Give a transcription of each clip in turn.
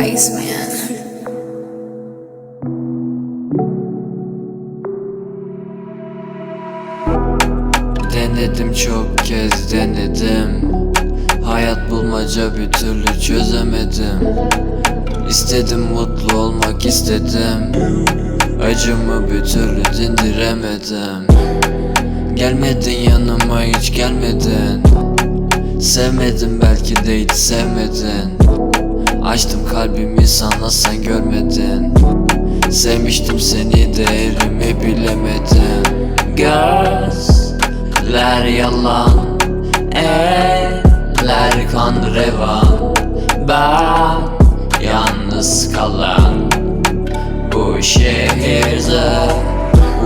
Iceman. Denedim çok kez denedim. Hayat bulmaca bir türlü çözemedim. İstedim mutlu olmak istedim. Acımı bir türlü dindiremedim. Gelmedin yanıma hiç gelmedin. Sevmedim belki de hiç sevmedin Açtım kalbimi sana sen görmedin. Sevmiştim seni değerimi bilemedin. Gözler yalan Eller kan revan. Ben yalnız kalan Bu şehirde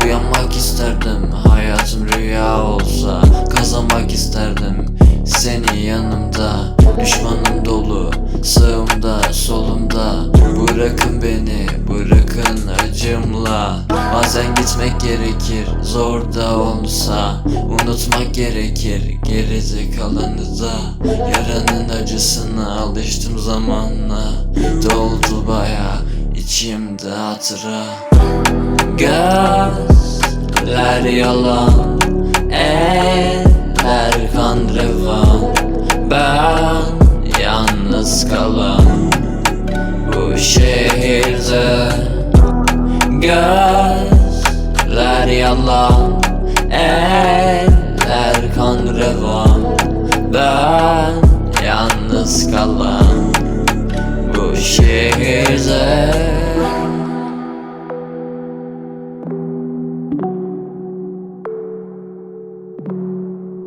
Uyanmak isterdim Hayatım rüya olsa. Kazanmak isterdim Seni yanımda. Düşmanım dolu Sağımda solumda. Bırakın beni Bırakın acımla. Bazen gitmek gerekir Zor da olsa. Unutmak gerekir Geride kalanı da Yaranın acısına alıştım zamanla. Doldu baya içimde hatıra. Gözler yalan. Eller Sözler yalan Eller kan revan. Ben yalnız kalan Bu şehirde.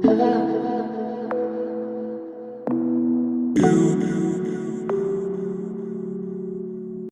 Thank